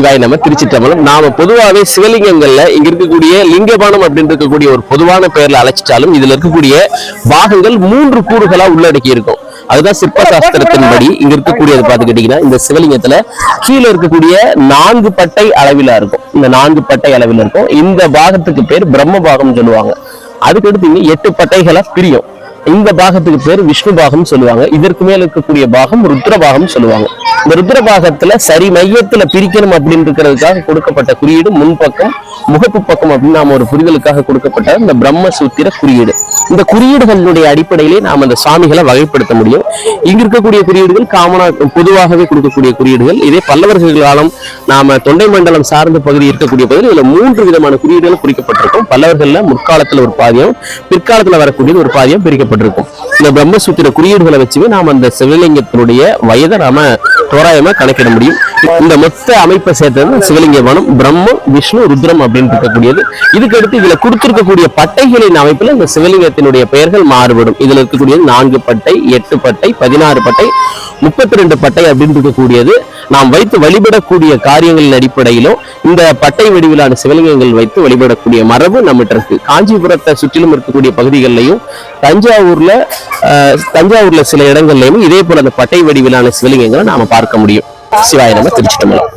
சிவாய் நம்ம திருச்சிட்டம்பலம் நாம பொதுவாகவே சிவலிங்கங்கள்ல இங்க இருக்கக்கூடிய லிங்கபானம் அப்படின்னு இருக்கக்கூடிய ஒரு பொதுவான பெயர்ல அழைச்சிட்டாலும் இதுல இருக்கக்கூடிய பாகங்கள் மூன்று கூறுகளா உள்ளடக்கி இருக்கும். அதுதான் சிற்ப சாஸ்திரத்தின்படி இங்க இருக்கக்கூடியது பாத்துக்கிட்டீங்கன்னா இந்த சிவலிங்கத்துல கீழே இருக்கக்கூடிய நான்கு பட்டை அளவில இருக்கும். இந்த நான்கு பட்டை அளவில் இருக்கும். இந்த பாகத்துக்கு பேர் பிரம்ம பாகம் சொல்லுவாங்க. அதுக்கடுத்து இங்க எட்டு பட்டைகளா பிரியும். இந்த பாகத்துக்கு பேர் விஷ்ணு பாகம் சொல்லுவாங்க. இதற்கு மேல இருக்கக்கூடிய பாகம் ருத்ர பாகம் சொல்லுவாங்க. இந்த ருத்ர பாகத்துல சரி மையத்துல பிரிக்கணும் அப்படின்னு இருக்கிறதுக்காக கொடுக்கப்பட்ட குறியீடு முன்பக்கம் முகப்பு பக்கம் அப்படின்னு நாம ஒரு புரிதலுக்காக கொடுக்கப்பட்ட இந்த பிரம்மசூத்திர குறியீடு. இந்த குறியீடுகளினுடைய அடிப்படையிலே நாம அந்த சாமிகளை வகைப்படுத்த முடியும். இங்க இருக்கக்கூடிய குறியீடுகள் காமனா பொதுவாகவே கொடுக்கக்கூடிய குறியீடுகள். இதே பல்லவர்கள் காலம் நாம தொண்டை மண்டலம் சார்ந்த பகுதி இருக்கக்கூடிய பகுதியில் இதுல மூன்று விதமான குறியீடுகள் குறிக்கப்பட்டிருக்கும். பல்லவர்கள்ல முற்காலத்துல ஒரு பாதியம் பிற்காலத்துல வரக்கூடியது ஒரு பாதியம் பிரிக்கப்பட்டிருக்கும். இந்த பிரம்மசூத்திர குறியீடுகளை வச்சுமே நாம அந்த சிவலிங்கத்தினுடைய வயதை நாம தோராயமா கணக்கிட முடியும். இந்த மொத்த அமைப்பை சேர்த்தது சிவலிங்க வனம் பிரம்மம் விஷ்ணு ருத்ரம் அப்படின்னு இருக்கக்கூடியது. இதுக்கு அடுத்து இதுல கொடுத்திருக்கக்கூடிய பட்டைகளின் அமைப்புல இந்த சிவலிங்கத்தினுடைய பெயர்கள் மாறுபடும். இதுல இருக்கக்கூடியது நான்கு பட்டை எட்டு பட்டை பதினாறு பட்டை முப்பத்தி ரெண்டு பட்டை அப்படின்னு இருக்கக்கூடியது. நாம் வைத்து வழிபடக்கூடிய காரியங்களின் அடிப்படையிலும் இந்த பட்டை வடிவிலான சிவலிங்கங்கள் வைத்து வழிபடக்கூடிய மரபு நம்மகிட்ட இருக்கு. காஞ்சிபுரத்தை சுற்றிலும் இருக்கக்கூடிய பகுதிகளிலையும் தஞ்சாவூர்ல தஞ்சாவூர்ல சில இடங்கள்லையும் இதே போல அந்த பட்டை வடிவிலான சிவலிங்கங்களை நாம பார்க்க முடியும். சிவாய நம்ம திருச்சிட்டம்பலம்